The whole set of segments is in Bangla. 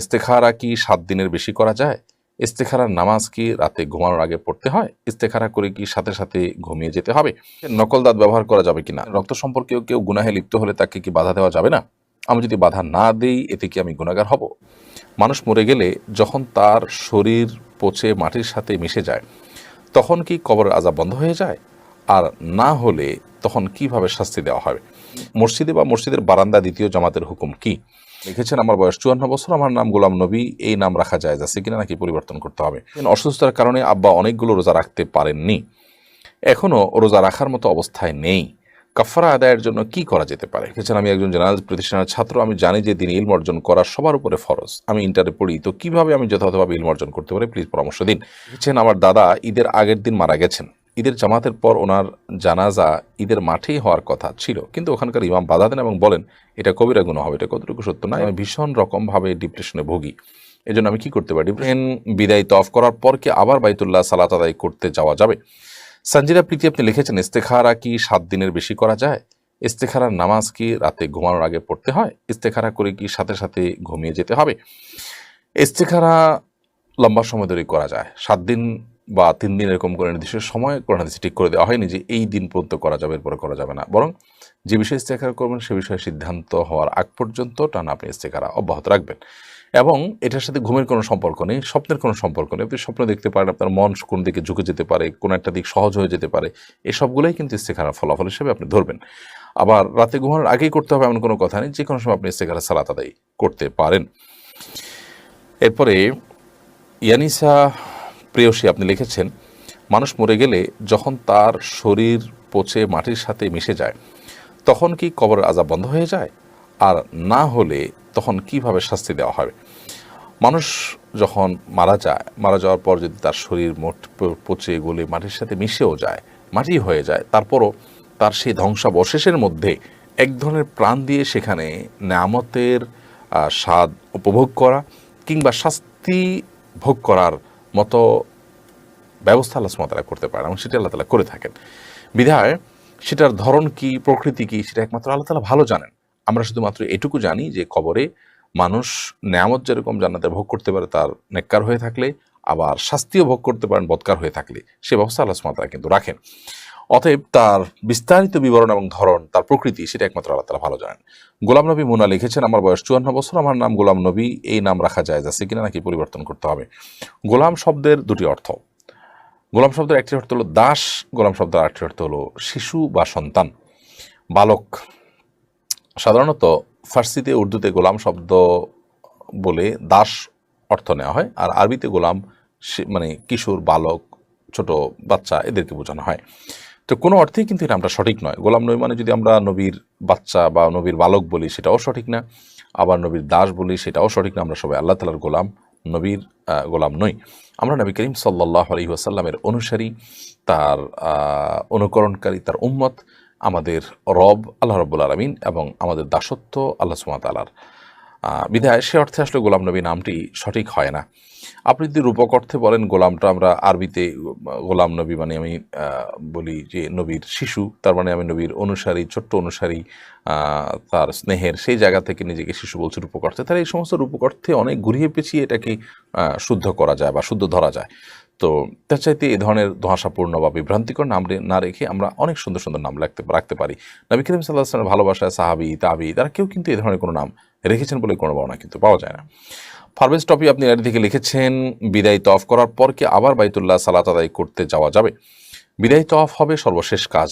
ইস্তেখারা কি সাত দিনের বেশি করা যায়? ইস্তেখারার নামাজ কি রাতে ঘুমানোর আগে পড়তে হয়? ইস্তেখারা করে কি সাথে সাথে ঘুমিয়ে যেতে হবে? নকল দাঁত ব্যবহার করা যাবে কিনা? রক্ত সম্পর্কেও কেউ গুনাহে লিপ্ত হলে তাকে কি বাধা দেওয়া যাবে না? আমি যদি বাধা না দেই, এতে কি আমি গুণাগার হব? মানুষ মরে গেলে যখন তার শরীর পচে মাটির সাথে মিশে যায়, তখন কি কবরের আজাব বন্ধ হয়ে যায়? আর না হলে তখন কীভাবে শাস্তি দেওয়া হবে? মসজিদে বা মসজিদের বারান্দা দ্বিতীয় জামাতের হুকুম কি? লিখেছেন, আমার বয়স চুয়ান্ন বছর, আমার নাম গোলাম নবী, এই নাম রাখা যায় যাচ্ছে কিনা নাকি পরিবর্তন করতে হবে? অসুস্থতার কারণে আব্বা অনেকগুলো রোজা রাখতে পারেননি। এখনও রোজা রাখার মতো অবস্থায় নেই। কাফারা আদায়ের জন্য কি করা যেতে পারে? লিখেছেন, আমি একজন জেনারেল প্রতিষ্ঠানের ছাত্র, আমি জানি যে দিন ইলম অর্জন করা সবার উপরে ফরজ। আমি ইন্টারে পড়ি, তো কীভাবে আমি যথাযথভাবে ইলম অর্জন করতে পারি? প্লিজ পরামর্শ দিন। লিখেছেন, আমার দাদা ঈদের আগের দিন মারা গেছেন। ঈদের জামাতের পর ওনার জানাজা ঈদের মাঠেই হওয়ার কথা ছিল। কিন্তু ওখানকার ইমাম বাধা দেন এবং বলেন, এটা কবিরা গুণ হবে এটা কতটুকু সত্য না আমি ভীষণ রকমভাবে ডিপ্রেশনে ভুগি। এজন্য আমি কি করতে পারি? ডিপ্রেশন বিদায় তফ করার পর কি আবার বাইতুল্লাহ সালাত আদায় করতে যাওয়া যাবে? সঞ্জিরা প্রীতি আপনি লিখেছেন, ইস্তেখারা কি সাত দিনের বেশি করা যায়? ইস্তেখারার নামাজ কি রাতে ঘুমানোর আগে পড়তে হয়? ইস্তেখারা করে কি সাথে সাথে ঘুমিয়ে যেতে হবে? ইস্তেখারা লম্বা সময় ধরে করা যায়। সাত দিন বা তিন দিন এরকম করে নির্দিষ্ট সময় কোরআন হাদিসে ঠিক করে দেওয়া হয়নি যে এই দিন পর্যন্ত করা যাবে, এরপরে করা যাবে না। বরং যে বিষয়ে ইস্তেখারা করবেন, সে বিষয়ে সিদ্ধান্ত হওয়ার আগ পর্যন্ত টানা আপনি ইস্তেখারা অব্যাহত রাখবেন। এবং এটার সাথে ঘুমের কোনো সম্পর্ক নেই, স্বপ্নের কোনো সম্পর্ক নেই। আপনি স্বপ্ন দেখতে পারেন, আপনার মন কোন দিকে ঝুঁকে যেতে পারে, কোন একটা দিক সহজ হয়ে যেতে পারে, এসবগুলোই কিন্তু ইস্তেখারার ফলাফল হিসেবে আপনি ধরবেন। আবার রাতে ঘুমানোর আগেই করতে হবে এমন কোনো কথা নেই, যে কোনো সময় আপনি ইস্তেখারা সালাত আদায় করতে পারেন। এরপরে ইয়ানিসা প্রেয়সী আপনি লিখেছেন, মানুষ মরে গেলে যখন তার শরীর পচে মাটির সাথে মিশে যায়, তখন কি কবরের আজাব বন্ধ হয়ে যায়? আর না হলে তখন কীভাবে শাস্তি দেওয়া হবে? মানুষ যখন মারা যায়, মারা যাওয়ার পর যদি তার শরীর মোট পচে গলে মাটির সাথে মিশেও যায়, মাটি হয়ে যায়, তারপরও তার সেই ধ্বংসাবশেষের মধ্যে এক ধরনের প্রাণ দিয়ে সেখানে নামতের স্বাদ উপভোগ করা কিংবা শাস্তি ভোগ করার মতো ব্যবস্থা আল্লাহ সুমাতারা করতে পারেন এবং সেটি আল্লাহ তালা করে থাকেন। বিধায় সেটার ধরন কি, প্রকৃতি কি, সেটা একমাত্র আল্লাহ তালা ভালো জানেন। আমরা শুধুমাত্র এটুকু জানি যে কবরে মানুষ নেয়ামত যেরকম জান্নাতে ভোগ করতে পারে তার নেককার হয়ে থাকলে, আবার শাস্তিও ভোগ করতে পারেন, বৎকার হয়ে থাকলে। সে ব্যবস্থা আল্লাহ সুমাতারা কিন্তু রাখেন। অতএব তার বিস্তারিত বিবরণ এবং ধরন তার প্রকৃতি, সেটা একমাত্র আল্লাহ তালা ভালো জানেন। গোলাম নবী মুনা লিখেছেন, আমার বয়স চুয়ান্ন বছর, আমার নাম গোলাম নবী, এই নাম রাখা যায় যাচ্ছে কিনা নাকি পরিবর্তন করতে হবে? গোলাম শব্দের দুটি অর্থ। গোলাম শব্দের একটি অর্থ হলো দাস, গোলাম শব্দের আরেকটি অর্থ হলো শিশু বা সন্তান। বালক, সাধারণত ফার্সিতে উর্দুতে গোলাম শব্দ বলে দাস অর্থ নেওয়া হয়, আর আরবিতে গোলাম মানে কিশোর, বালক, ছোট বাচ্চা এদেরকে বোঝানো হয়। তো কোনো অর্থেই কিন্তু এই নামটা সঠিক নয়। গোলাম নবী মানে যদি আমরা নবীর বাচ্চা বা নবীর বালক বলি, সেটাও সঠিক না। আবার নবীর দাস বলি, সেটাও সঠিক না। আমরা সবাই আল্লাহ তালার গোলাম, নবীর গোলাম নই। আমরা নবী করিম সাল্লাহ আলী আসাল্লামের অনুসারী, তার অনুকরণকারী, তার উম্মত, আমাদের রব আল্লাহ রব্বুল আলমিন এবং আমাদের দাসত্ব আল্লাহ সুমাত আলার বিধায় সে অর্থে আসলে গোলাম নবী নামটি সঠিক হয় না। আপনি যদি রূপক অর্থে বলেন গোলামটা আমরা আরবিতে গোলাম নবী মানে আমি বলি যে নবীর শিশু, তার মানে আমি নবীর অনুসারী, ছোট্ট অনুসারী তার স্নেহের সেই জায়গা থেকে নিজেকে শিশু বলছে রূপক অর্থে। তাহলে এই সমস্ত রূপক অর্থে অনেক ঘুরিয়ে পেঁচিয়ে এটাকে শুদ্ধ করা যায় বা শুদ্ধ ধরা যায়। তো তার চাইতে এই ধরনের ধোঁয়াশাপূর্ণ বা বিভ্রান্তিকর নাম না রেখে আমরা অনেক সুন্দর সুন্দর নাম লাগতে রাখতে পারি। নবী করিম সাল্লাহ আসলামের ভালোবাসায় সাহাবি, তাবি, তারা কেউ কিন্তু এই ধরনের কোনো নাম রেখেছেন বলে কোনো ভাবনা কিন্তু পাওয়া যায় না। ফারভেজ টপি আপনি এর দিকে লিখেছেন, বিদায় তফ করার পর কি আবার বাইতুল্লাহ সালাত আদায় করতে যাওয়া যাবে? বিদায় তফ হবে সর্বশেষ কাজ।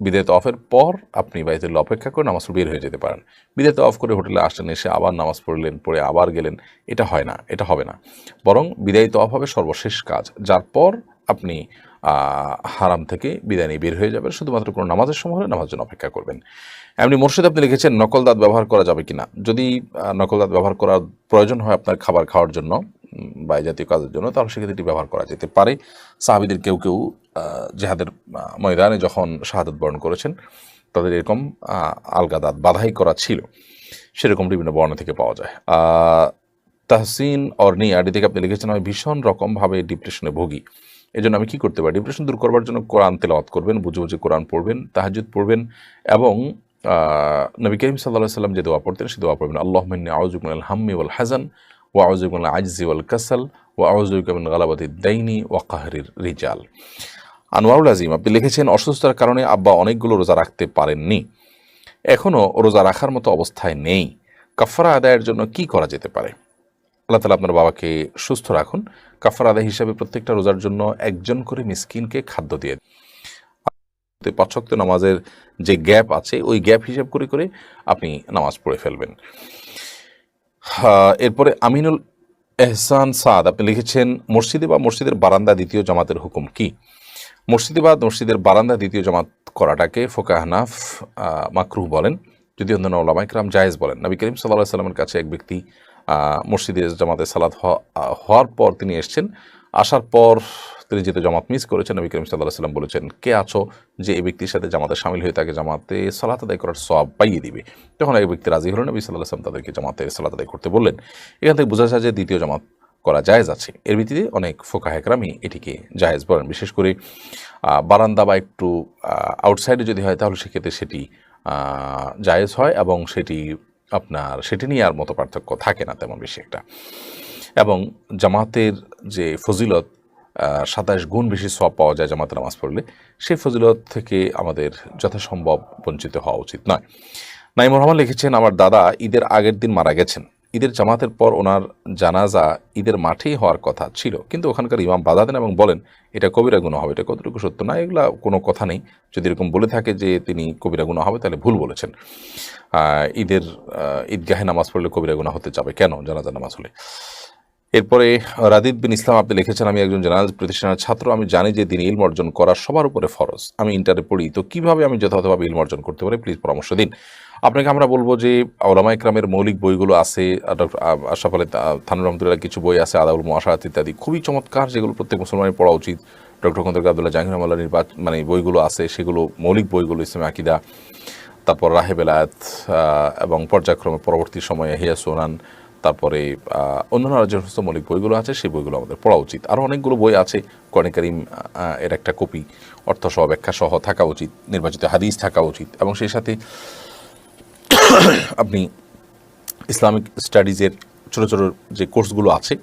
বিদায় তফের পর আপনি বাইতুল্লাহ অপেক্ষা করে নামাজ বের হয়ে যেতে পারেন। বিদায় তফ করে হোটেলে আসলেন এসে আবার নামাজ পড়লেন পড়ে আবার গেলেন। এটা হয় না এটা হবে না। বরং বিদায় তফ হবে সর্বশেষ কাজ যার পর আপনি হারাম থেকে বিদায় নিয়ে বের হয়ে যাবেন। শুধুমাত্র কোনো নামাজের সময় হলে নামাজের জন্য অপেক্ষা করবেন। এমনি মোর্শেদ আপনি লিখেছেন নকল দাঁত ব্যবহার করা যাবে কিনা? যদি আহ, নকল দাঁত ব্যবহার করার প্রয়োজন হয় আপনার খাবার খাওয়ার জন্য বা জাতীয় কাজের জন্য, তাহলে সেক্ষেত্রে এটি ব্যবহার করা যেতে পারে। সাহাবিদের কেউ কেউ জেহাদের ময়দানে যখন শাহাদত বরণ করেছেন, তাদের এরকম আলগা দাঁত বাধাই করা ছিল। সেরকম বিভিন্ন বর্ণ থেকে পাওয়া যায়। তাহসিন অর্নি আডি থেকে আপনি লিখেছেন, আমি ভীষণ রকমভাবে ডিপ্রেশনে ভুগি। এই জন্য আমি কী করতে পারি? ডিপ্রেশন দূর করবার জন্য কোরআন তেলাওয়াত করবেন, বুঝে বুঝে কোরআন পড়বেন তাহাজুদ পড়বেন এবং নবী করিম সাল্লাহ সাল্লাম যে দোয়া পড়তেন, সে দোয়া পড়বেন আল্লাহ মিন্নি আউজুবিন হাম্মি ওয়াল হাজান ও আউজুবিন আজজি ওয়াল কাসাল ও আউজুবিন দাইনি ওয়া কাহরির রিজাল। আনোয়ারুল আজিম, আপনি লিখেছেন, অসুস্থতার কারণে আব্বা অনেকগুলো রোজা রাখতে পারেননি। এখনও রোজা রাখার মতো অবস্থায় নেই। কাফারা আদায়ের জন্য কি করা যেতে পারে? আল্লাহ তালা আপনার বাবাকে সুস্থ রাখুন। কাফারা আদায় হিসাবে প্রত্যেকটা রোজার জন্য একজন করে মিসকিনকে খাদ্য দিয়ে দিন। পাঁচ ওয়াক্ত নামাজের যে গ্যাপ আছে, ওই গ্যাপ হিসাব করে করে আপনি নামাজ পড়ে ফেলবেন। এরপরে আমিনুল এহসান সাদ, আপনি লিখেছেন, মসজিদে বা মসজিদের বারান্দা দ্বিতীয় জামাতের হুকুম কি? মসজিদে বা মসজিদের বারান্দা দ্বিতীয় জামাত করাটাকে ফোকাহনাফ মাকরুহ বলেন। যদি অন্যান্য ওলামাইকরাম জায়েজ বলেন, নবী করিম সাল্লাহ সাল্লামের কাছে এক ব্যক্তি মসজিদে জামাতে সালাদ হওয়ার পর তিনি এসছেন। আসার পর তিনি যেহেতু জামাত মিস করেছেন, নবী করিম সাল্লাহ সাল্লাম বলেছেন, কে আছো? যে এই ব্যক্তির সাথে জামাতে সামিল হয়ে তাকে জামাতে সালাত আদায় করার সব পাইয়ে দিবে। তখন এক ব্যক্তি রাজি হলেন নবী সাল্লাহ সাল্লাম তাদেরকে জামাতে সালাত আদায় করতে বললেন। এখান থেকে বোঝা যায় যে দ্বিতীয় জামাত করা জায়েজ আছে। এর ভিত্তিতে অনেক ফোকা হেকরামি এটিকে জায়েজ বলেন। বিশেষ করে বারান্দা বা একটু আউটসাইডে যদি হয়, তাহলে সেক্ষেত্রে সেটি জায়েজ হয় এবং সেটি আপনার, সেটি নিয়ে আর মতো পার্থক্য থাকে না তেমন বেশি একটা। এবং জামাতের যে ফজিলত সাতাশ গুণ বেশি সব পাওয়া যায় জামাতে নামাজ পড়লে, সেই ফজিলত থেকে আমাদের যথাসম্ভব বঞ্চিত হওয়া উচিত নয়। নাইমুর রহমান লিখেছেন, আমার দাদা ঈদের আগের দিন মারা গেছেন। ঈদের জামাতের পর ওনার জানাজা ঈদের মাঠেই হওয়ার কথা ছিল। কিন্তু ওখানকার ইমাম বাধা দেন এবং বলেন, এটা কবিরা গুণ হবে, এটা কতটুকু সত্য? না, এগুলা কোনো কথা নেই। যদি এরকম বলে থাকে যে তিনি কবিরা গুণা হবে, তাহলে ভুল বলেছেন। ঈদের ঈদগাহে নামাজ পড়লে কবিরা গুণা হতে যাবে কেন জানাজা নামাজ হলে? এরপরে রাদিদ বিন ইসলাম আপনি লিখেছেন, আমি একজন জেনারেল প্রতিষ্ঠানের ছাত্র, আমি জানি যে দিন ইলম অর্জন করা সবার উপরে ফরজ। আমি ইন্টারে পড়ি, তো কীভাবে আমি যথাযথভাবে ইলম অর্জন করতে পারি? প্লিজ পরামর্শ দিন। আপনাকে আমরা বলব যে ওলামা ইকরামের মৌলিক বইগুলো আছে, ডক্টর আশরাফ আলী থানুর রহমতুল্লাহ কিছু বই আছে আদাউল মহাসারাত ইত্যাদি। খুবই চমৎকার যেগুলো প্রত্যেক মুসলমানের পড়া উচিত। ডক্টর খন্দকার আবদুল্লাহ জাহাঙ্গীর রহমাল্লাহ নির্বাচন মানে বইগুলো আছে, সেগুলো মৌলিক বইগুলো, ইসলামী আকিদা, তারপর রাহে বেলায়েত এবং পর্যায়ক্রমে পরবর্তী সময়ে হিয়া সোনান তারপরে অন্যান্য যে সমস্ত মৌলিক বইগুলো আছে, সেই বইগুলো আমাদের পড়া উচিত। আরও অনেকগুলো বই আছে কর্ণে করিম এর একটা কপি, অর্থ সহ ব্যাখ্যা সহ থাকা উচিত, নির্বাচিত হাদিস থাকা উচিত। এবং সেই সাথে আপনি ইসলামিক স্টাডিজের ছোটো ছোটো যে কোর্সগুলো আছে,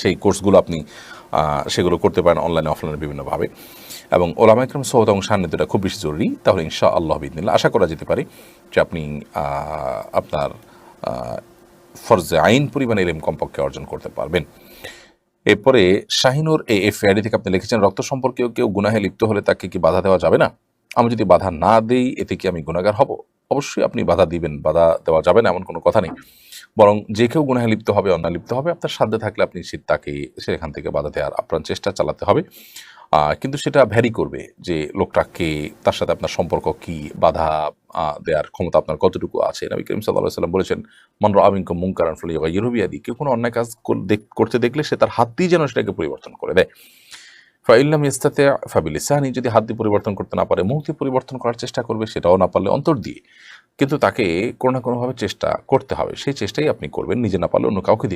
সেই কোর্সগুলো আপনি সেগুলো করতে পারেন অনলাইনে, অফলাইনে বিভিন্নভাবে এবং ওলামা ইকরাম সহত এবং সান্নিধ্যটা খুব বেশি জরুরি, তাহলে ইনশা আল্লাহ বিদিনিল্লা আশা করা যেতে পারে যে আপনি আপনার ফরজে আইন পরিমাণ এলেম কমপক্ষে অর্জন করতে পারবেন। এরপরে শাহিনুর এ এফ আইডি থেকে আপনি লিখেছেন, রক্ত সম্পর্কেও কেউ গুনাহে লিপ্ত হলে তাকে কি বাধা দেওয়া যাবে না? আমি যদি বাধা না দেই, এতে কি আমি গুণাগার হব? অবশ্যই আপনি বাধা দিবেন, বাধা দেওয়া যাবে না, এমন কোনো কথা নেই। বরং যে কেউ গুনাহে লিপ্ত হবে, অন্যায় লিপ্ত হবে, আপনার সাধ্যে থাকলে আপনি তাকে সেখান থেকে বাধা দেওয়ার আপনার চেষ্টা চালাতে হবে। কিন্তু সেটা ভ্যারি করবে যে লোকটাকে তার সাথে আপনার সম্পর্ক কি, বাধা দেওয়ার ক্ষমতা আপনার কতটুকু আছে। নবী করিম সাল্লাহ সাল্লাম বলেছেন মনর আমিনক মুঙ্কারান ফলে ইরবিয়াদি কেউ কোনো অন্যায় কাজ করতে দেখলে সে তার হাত দিয়ে যেন সেটাকে পরিবর্তন করে দেয়। ফাইল্লাম ইস্তাতে ফাবিলিসানি, যদি হাত দিয়ে পরিবর্তন করতে না পারে মুখ দিয়ে পরিবর্তন করার চেষ্টা করবে, সেটাও না পারলে অন্তর দিয়ে। কিন্তু তাকে কোনো না কোনোভাবে চেষ্টা করতে হবে, সেই চেষ্টাই আপনি করবেন, নিজে না পারলে অন্য কাউকে দিয়ে